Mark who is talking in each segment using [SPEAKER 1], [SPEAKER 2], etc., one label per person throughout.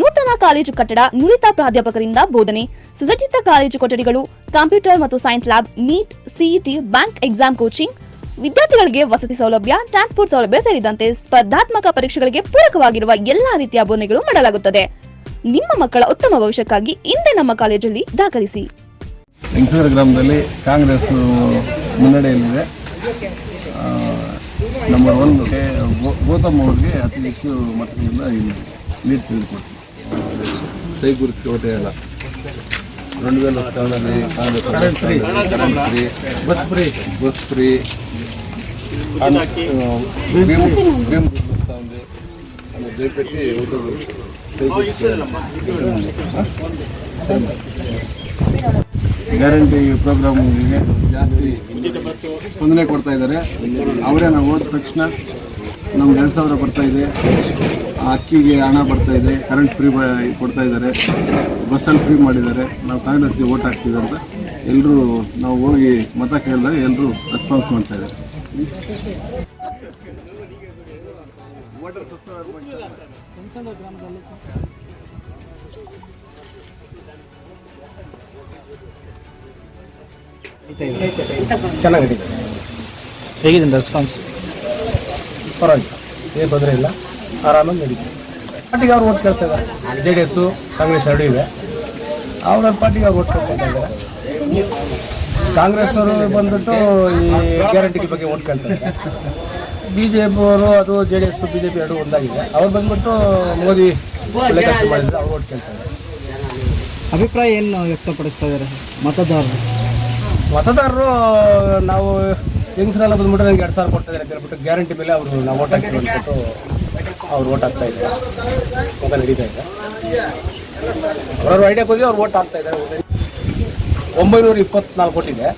[SPEAKER 1] ನೂತನ ಕಾಲೇಜು ಕಟ್ಟಡ ನುರಿತ ಪ್ರಾಧ್ಯಾಪಕರಿಂದ ಬೋಧನೆ. ಸುಸಜ್ಜಿತ ಕಾಲೇಜು ಕೊಠಡಿಗಳು, ಕಂಪ್ಯೂಟರ್ ಮತ್ತು science lab, NEET CET bank exam coaching. ವಿದ್ಯಾರ್ಥಿಗಳಿಗೆ ವಸತಿ ಸೌಲಭ್ಯ, ಟ್ರಾನ್ಸ್ಪೋರ್ಟ್ ಸೌಲಭ್ಯ ಸೇರಿದಂತೆ ಸ್ಪರ್ಧಾತ್ಮಕ ಪರೀಕ್ಷೆಗಳಿಗೆ ಪೂರಕವಾಗಿರುವ ಎಲ್ಲಾ ರೀತಿಯ ಬೋಧನೆಗಳು ಮಾಡಲಾಗುತ್ತದೆ. ನಿಮ್ಮ ಮಕ್ಕಳ ಉತ್ತಮ ಭವಿಷ್ಯಕ್ಕಾಗಿ ಇಂದೇ ನಮ್ಮ ಕಾಲೇಜಲ್ಲಿ ದಾಖಲಿಸಿ.
[SPEAKER 2] ಗ್ರಾಮದಲ್ಲಿ ಕಾಂಗ್ರೆಸ್ ಮುನ್ನಡೆಯಲ್ಲಿದೆ. ನಂಬರ್ ಒಂದು ಗೌತಮ್ ಅವ್ರಿಗೆ ಅತಿ ಹೆಚ್ಚು ಮತಗಳಿಂದ ಲೀಡ್ ತೆಗೆದುಕೊಡ್ತೀವಿ. ಸೈಗುರು ಕೋಟೆ ಅಲ್ಲ రెండు వేల ಸ್ಥಾನದಲ್ಲಿ Congress current free bus free bus free Bhim Bhim వస్తూ ఉంది అని దయపెట్టి ಗ್ಯಾರಂಟಿ ಪ್ರೋಗ್ರಾಮ್ಗೆ ಜಾಸ್ತಿ ಸ್ಪಂದನೆ ಕೊಡ್ತಾ ಇದ್ದಾರೆ ಅವರೇ ನಾವು ಹೋದ ತಕ್ಷಣ ನಮ್ಗೆ ಎರಡು ಸಾವಿರ ಬರ್ತಾ ಇದೆ ಆ ಅಕ್ಕಿಗೆ ಹಣ ಬರ್ತಾ ಇದೆ ಕರೆಂಟ್ ಫ್ರೀ ಕೊಡ್ತಾ ಇದ್ದಾರೆ ಬಸ್ಸಲ್ಲಿ ಫ್ರೀ ಮಾಡಿದ್ದಾರೆ. ನಾವು ಕಾಂಗ್ರೆಸ್ಗೆ ಓಟ್ ಹಾಕ್ತೀವಿ ಅಂತ ಎಲ್ಲರೂ ನಾವು ಹೋಗಿ ಮತ ಕೇಳಿದಾಗ ಎಲ್ಲರೂ ರೆಸ್ಪಾನ್ಸ್ ಮಾಡ್ತಾ ಇದ್ದಾರೆ.
[SPEAKER 3] ಚೆನ್ನಾಗಿ ನಡೀತದೆ
[SPEAKER 4] ಹೇಗಿದೆ ರೆಸ್ಪಾನ್ಸ್
[SPEAKER 3] ಪರವಾಗಿಲ್ಲ. ಏನು ತೊಂದರೆ ಇಲ್ಲ. ಆರಾಮಾಗಿ ನಡೀತದೆ ಪಾರ್ಟಿಗೆ ಅವ್ರು ಓಟ್ ಕೇಳ್ತಾ ಇದ್ದಾರೆ. ಜೆ ಡಿ ಎಸ್ಸು ಕಾಂಗ್ರೆಸ್ ಎರಡೂ ಇದೆ. ಅವ್ರ ಪಾರ್ಟಿಗೆ ಅವ್ರು ಓಟ್ ಕೇಳ್ತಾ ಇದ್ದಾರೆ. ಕಾಂಗ್ರೆಸ್ ಅವರು ಬಂದ್ಬಿಟ್ಟು ಈ ಗ್ಯಾರಂಟಿ ಬಗ್ಗೆ ಓಟ್ ಕೇಳ್ತಾರೆ. ಬಿ ಜೆ ಪಿ ಅವರು ಅದು J D S B J P ಎರಡು ಒಂದಾಗಿದೆ. ಅವ್ರು ಬಂದ್ಬಿಟ್ಟು ಮೋದಿ ಒಳ್ಳೆ ಕೆಲಸ ಮಾಡಿದ್ರೆ ಅವ್ರು ಓಟ್ ಕೇಳ್ತಾರೆ
[SPEAKER 4] ಅಭಿಪ್ರಾಯ ಏನು ವ್ಯಕ್ತಪಡಿಸ್ತಾ ಇದ್ದಾರೆ? ಮತದಾರರು?
[SPEAKER 3] ಮತದಾರರು ನಾವು ಹೆಂಗಸರೆಲ್ಲ ಬಂದ್ಬಿಟ್ಟು ನನಗೆ ಎರಡು ಸಾವಿರ ಕೊಡ್ತಾ ಇದ್ದಾರೆ ಅಂತ ಹೇಳ್ಬಿಟ್ಟು ಗ್ಯಾರಂಟಿ ಮೇಲೆ ಅವರು ನಾವು ಓಟ್ ಹಾಕಿ ಅವ್ರು ಓಟ್ ಹಾಕ್ತಾ ಇದ್ದಾರೆ. ಹೋಗ ನಡೀತಾ ಇದೆ. ಅವ್ರವ್ರ ಐಡಿಯಾ ಹೋಗಿ ಅವ್ರು ಓಟ್ ಹಾಕ್ತಾ ಇದ್ದಾರೆ. ಒಂಬೈನೂರ ಇಪ್ಪತ್ನಾಲ್ಕು ಕೊಟ್ಟಿದೆ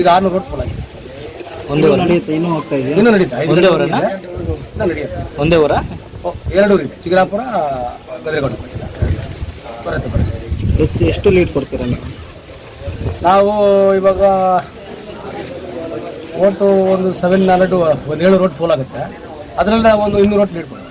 [SPEAKER 3] ಈಗ ಆರ್ನೂರು ಓಟ್ ಪೋಲ್ ಆಗಿದೆ
[SPEAKER 4] ಒಂದು ನಡೆಯುತ್ತೆ ಇನ್ನೂ ಹೋಗ್ತಾ ಇದೆ
[SPEAKER 3] ಇನ್ನೂ ನಡೀತಾ ಐದು
[SPEAKER 4] ಒಂದೇ
[SPEAKER 3] ಇದೆ. ಇನ್ನೂ ನಡೆಯುತ್ತೆ.
[SPEAKER 4] ಒಂದೇ ಊರ?
[SPEAKER 3] ಓ, ಎರಡು ಊರಿದೆ. ಚಿಕ್ಕರಾಪುರ ಗದರಿಗೊಂಡ ಬರುತ್ತೆ ಬರುತ್ತೆ.
[SPEAKER 4] ಎಷ್ಟು ಎಷ್ಟು ಲೀಡ್ ಕೊಡ್ತೀರಾ ನೀವು?
[SPEAKER 3] ನಾವು ಇವಾಗ ಓಟು ಒಂದು ಸೆವೆನ್ ಹಂಡ್ರೆಡ್ ಒಂದು ಏಳು ರೋಟ್ ಫುಲ್ ಆಗುತ್ತೆ. ಅದರಲ್ಲಿ ಒಂದು ಇನ್ನೂರು ರೋಟ್ ಲೀಡ್ ಮಾಡ್ತೀವಿ